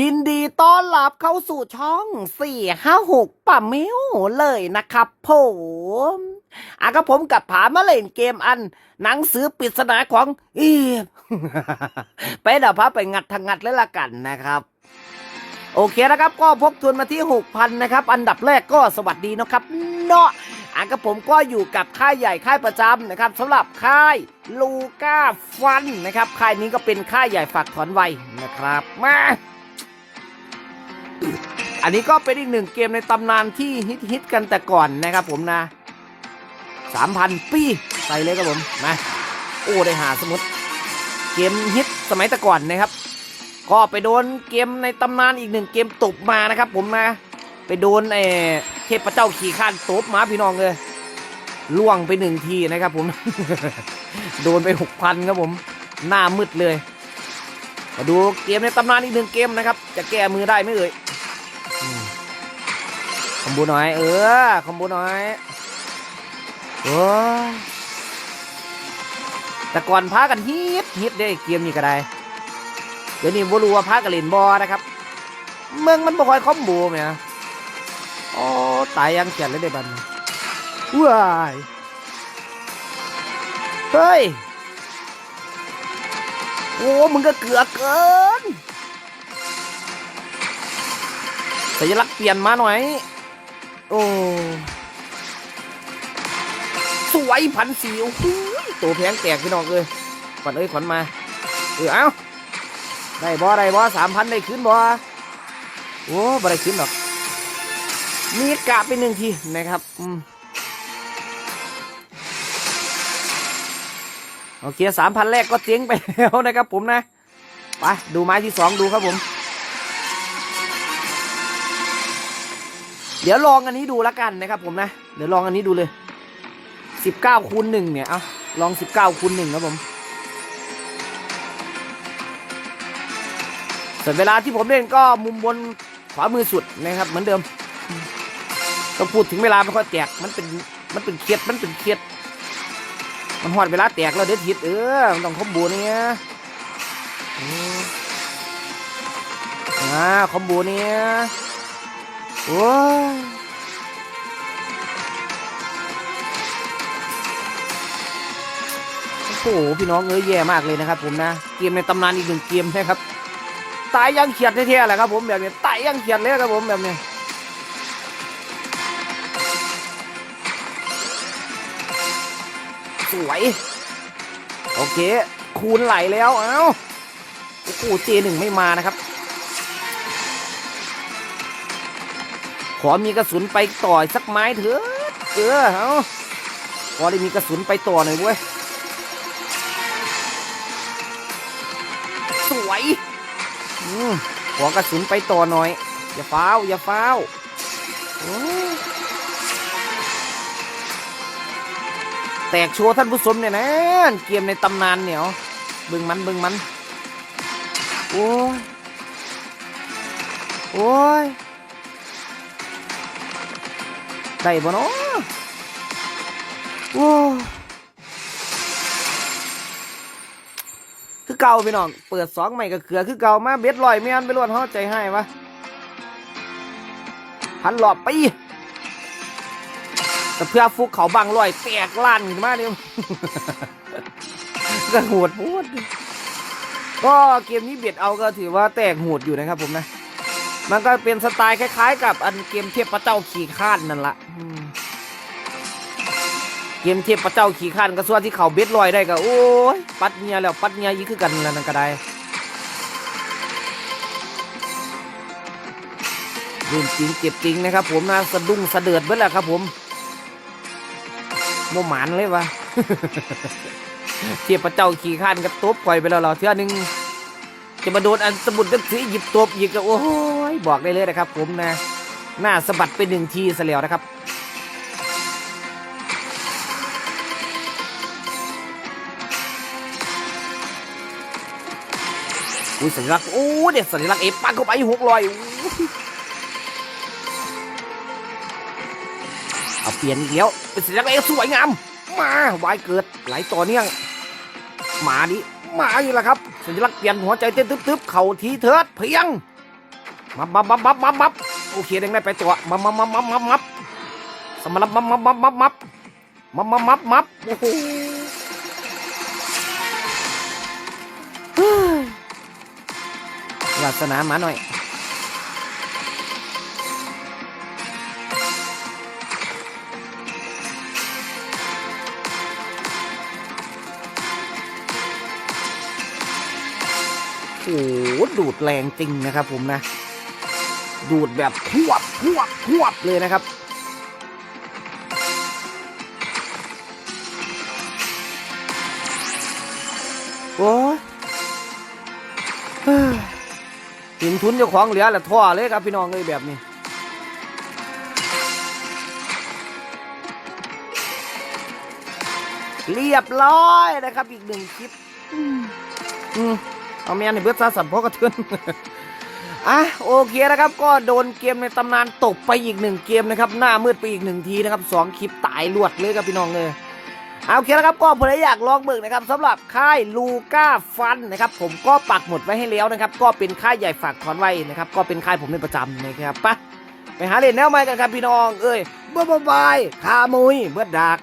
ยินดีต้อนรับเข้าสู่ช่องสี่ห้าหกป่ามิวเลยนะครับผมอะก็ผมกับผามาเล่นเกมอัน หนังสือปริศนาของอีไปเดี๋ยวพาไปงัดทางงัดเลยละกันนะครับ โอเคนะครับ ก็พกทุนมาที่ 6,000 นะครับ อันดับแรกก็สวัสดีนะครับ เนาะอะก็ผมก็อยู่กับค่ายใหญ่ค่ายประจำนะครับสำหรับค่ายลูก้าฟันนะครับ ค่ายนี้ก็เป็นค่ายใหญ่ฝากถอนไวนะครับมา อันนี้ก็เป็นอีกหนึ่งเกมในตำนานที่ฮิตฮิตกันแต่ก่อนนะครับผมนะสามพันปีใส่เลยครับผมมาโอ้ได้หาสมุดเกมฮิตสมัยแต่ก่อนนะครับ ก็ไปโดนเกมในตำนานอีกหนึ่งเกมตบมานะครับผมนะไปโดนเอเทพเจ้าขี่ข้านตบมาพี่น้องเลยล่วงไปหนึ่งทีนะครับผม โดนไปหกพันครับผม หน้ามืดเลย มาดูเกมในตำนานอีกหนึ่งเกมนะครับ จะแก้มือได้ไหมเอ่ย อมบหน่อย เออคอมบหน่อยโอ้แต่ก่อนพากันฮิตฮิตได้เกมนี้ก็ได้ เดี๋ยวนี้บ่รู้ว่าพากันเล่นบอนะครับ เมืองมันบ่ค่อยคอมโบแหมโอ้ตายยังเขียนเลยได้บันว้ายเฮ้ย โอ้มึงก็เกือเกินสัญลักษณ์เปลี่ยนมาหน่อย โอ้สวยพันสีโอ้โหตัวแพงแตกพี่น้องเลยขวัญเอ้ยขวัญมา เออเอาได้บ่ได้บ่สามพันได้ขึ้นบ่โอ้บ่ได้ขึ้นหรอก มีกะไปหนึ่งทีนะครับ อืมโอเคสามพันแรกก็เจ๊งไปแล้วนะครับผมนะ ไป ดูไม้ที่สองดูครับผม เดี๋ยวลองอันนี้ดูแล้วกันนะครับผมนะ เดี๋ยวลองอันนี้ดูเลยสิบเก้าคูณหนึ่งเนี่ยเอาลองสิบเก้าคูณหนึ่งครับผมส่วนเวลาที่ผมเล่นก็มุมบนขวามือสุดนะครับ เหมือนเดิมต้องพูดถึงเวลาไม่ค่อยแตกมันเป็นมันเป็นเครียดมันเป็นเครียดมันหอดเวลาแตกแล้วเด็ดทิดเออมันต้องคอมโบเนี่ยอ่าคอมโบเนี่ย โอ้โอ้โหพี่น้องเอ้ยแย่มากเลยนะครับผมนะ เกมในตำนานอีกหนึ่งเกมนะครับ ตายยังเขียดแท้ๆแหละครับผมแบบนี้ ตายยังเขียดเลยครับผมแบบนี้สวย โอเค คูณไหลแล้ว เอ้า โอ้โหเจหนึ่งไม่มานะครับ ขอมีกระสุนไปต่อยสักไม้เถอะเออเอาขอได้มีกระสุนไปต่อหน่อยเว้ยสวยอืมขอกระสุนไปต่อหน่อย อย่าฟ้าวอย่าฟ้าวโอ้ยแตกโชว์ท่านผู้ชมเนี่ยนะเกมในตำนานเนี่ยเอาเบิ่งมันเบิ่งมัน โอ้ย โอ้ย ได้บ่เนาะโอ้คือเก่าพี่น้อง เปิดสองใหม่ก็เขือคือเก่ามาเบ็ดลอยไม่อันไปรวดเขาใจให้วะพันหลอบไปแต่เพื่อฟุกเขาบังลอยแตกลั่นขึ้นมาเนี่ยก็โหดโหดก็เกมนี้เบียดเอาก็ถือว่าแตกโหดอยู่นะครับผมนะ มันก็เป็นสไตล์คล้าย ๆ กับอันเกมเทพเจ้าขี่ข้านนั่นละเกมเทพเจ้าขี่ข้านก็ส่วนที่เขาเบ็ดลอยได้ก็โอ้ยปัดเมียแล้วปัดเมียอีกคือกันแล้วนั่นก็ได้เล่นจริงเจ็บจริงนะครับ ผมนะสะดุ้งสะเดือดเบิดแหละครับ ผมโมหมานเลยวะเทียบพระเจ้าขี่ข้านกับตบข่อยไปแล้วเราเท่านึงจะมาโดนอันสมุดนักสีหยิบตบอีกก็โอ้ ยบอกได้เลยนะครับผมนะ หน้าสะบัดไปหนึ่งทีซะแล้วนะครับอุ้ยสัญลักษณ์โอ้เด็ดสัญลักษณ์เอฟปังเข้าไปหกร้อยเอาเปลี่ยนอีกแล้วเป็นสัญลักษณ์เอสวยงาม มาวายเกิดไหลต่อเนื่องหมาดิมาอีกแล้วครับ สัญลักษณ์เปลี่ยนหัวใจเต้นตึ๊บๆเข่าทีเถิดเพียง มับมับมับมับมับมับโอเคแดงได้ไปตัวมับมับมับมับมับมับสมรับมับมับมับมับมับมับมับมับมับโอ้โหเฮ้ยวาสนาหมาหน่อยโอ้โหดูดแรงจริงนะครับผมนะ ดูดแบบพวบพวบพวบเลยนะครับ โอ้ยเฮ้ยถึงทุนเจ้าของเหลือละท่อเลยครับพี่น้องเลยแบบนี้เรียบร้อยนะครับอีกหนึ่งคลิป อืมเอาแมนในเบิร์ดซาสัมพอกระเทือน อะโอเคนะครับก็โดนเกมในตำนานตกไปอีกหนึ่งเกมนะครับหน้ามืดไปอีกหนึ่งทีนะครับสองคลิปตายรวดเลยครับพี่น้องเลยเอาโอเคนะครับก็ผื่ออยากลองเบิกนะครับสำหรับค่ายลูก้าฟันนะครับผมก็ปักหมดไว้ให้แล้วนะครับก็เป็นค่ายใหญ่ฝากถอนไว้นะครับก็เป็นค่ายผมเป็นประจำนะครับไปะไปหาเล่นแนวใหม่กันครับพี่น้องเอ้ยบ๊ายบายคามุยเบิดดาก